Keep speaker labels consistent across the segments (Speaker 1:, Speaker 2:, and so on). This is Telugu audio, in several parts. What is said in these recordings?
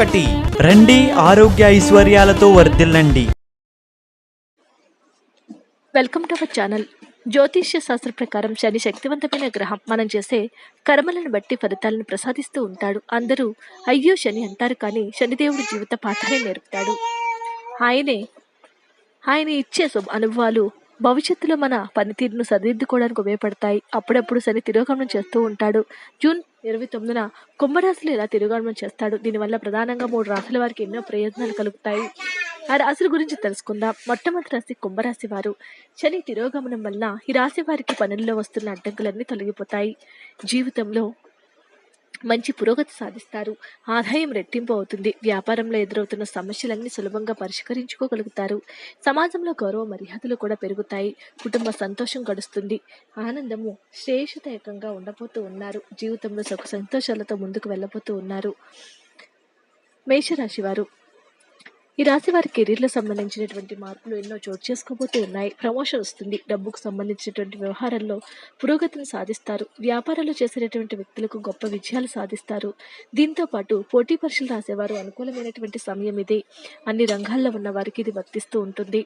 Speaker 1: ఒకటి.
Speaker 2: రండి ఆరోగ్య ఐశ్వర్యాలతో వర్ధిల్లండి.
Speaker 3: Welcome to our channel. జ్యోతిష్య శాస్త్ర ప్రకారం శని శక్తివంతమైన గ్రహం. మనం చేసే కర్మలను బట్టి ఫలితాలను ప్రసాదిస్తూ ఉంటాడు. అందరూ అయ్యో శని అంటారు కానీ శనిదేవుడి జీవిత పాఠాన్ని నేర్పుతాడు. ఆయనే ఆయన ఇచ్చే శుభ అనుభవాలు భవిష్యత్తులో మన పనితీరును సరిదిద్దుకోవడానికి ఉపయోగపడతాయి. అప్పుడప్పుడు శని తిరోగమనం చేస్తూ ఉంటాడు. జూన్ ఇరవై తొమ్మిదిన కుంభరాశిలో ఇలా తిరోగమనం చేస్తాడు. దీనివల్ల ప్రధానంగా మూడు రాశుల వారికి ఎన్నో ప్రయోజనాలు కలుగుతాయి. ఆ రాశుల గురించి తెలుసుకుందాం. మొట్టమొదటి రాశి కుంభరాశి వారు. శని తిరోగమనం వల్ల ఈ రాశి వారికి పనుల్లో వస్తున్న అడ్డంకులన్నీ తొలగిపోతాయి. జీవితంలో మంచి పురోగతి సాధిస్తారు. ఆదాయం రెట్టింపు అవుతుంది. వ్యాపారంలో ఎదురవుతున్న సమస్యలన్నీ సులభంగా పరిష్కరించుకోగలుగుతారు. సమాజంలో గౌరవ మర్యాదలు కూడా పెరుగుతాయి. కుటుంబ సంతోషం గడుస్తుంది. ఆనందము శ్రేయస్సుదాయకంగా ఉండబోతూ ఉన్నారు. జీవితంలో సుఖ సంతోషాలతో ముందుకు వెళ్ళబోతూ ఉన్నారు. మేషరాశి వారు ఈ రాశి వారి కెరీర్లో సంబంధించినటువంటి మార్పులు ఎన్నో చోటు చేసుకోబోతూ ఉన్నాయి. ప్రమోషన్ వస్తుంది. డబ్బుకు సంబంధించినటువంటి వ్యవహారాల్లో పురోగతిని సాధిస్తారు. వ్యాపారాలు చేసేటటువంటి వ్యక్తులకు గొప్ప విజయాలు సాధిస్తారు. దీంతో పాటు పోటీ పరీక్షలు రాసేవారు అనుకూలమైనటువంటి సమయం ఇదే. అన్ని రంగాల్లో ఉన్న వారికి ఇది వర్తిస్తూ ఉంటుంది.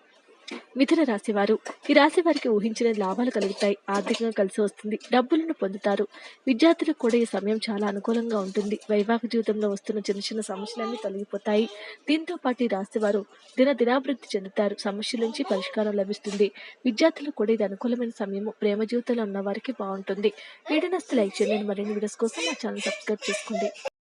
Speaker 3: మిథున రాశివారు. ఈ రాశి వారికి ఊహించిన లాభాలు కలుగుతాయి. ఆర్థికంగా కలిసి వస్తుంది. డబ్బులను పొందుతారు. విద్యార్థులకు కూడా ఈ సమయం చాలా అనుకూలంగా ఉంటుంది. వైవాహిక జీవితంలో వస్తున్న చిన్న చిన్న సమస్యలన్నీ తొలగిపోతాయి. దీంతో పాటు ఈ రాశివారు దిన దినాభివృద్ధి చెందుతారు. సమస్యల నుంచి పరిష్కారం లభిస్తుంది. విద్యార్థులకు కూడా ఇది అనుకూలమైన సమయం ప్రేమ జీవితంలో ఉన్న వారికి బాగుంటుంది వీడియోని లైక్ చేయండి. మరిన్ని వీడియోస్ కోసం మా ఛానల్ సబ్స్క్రైబ్ చేసుకోండి.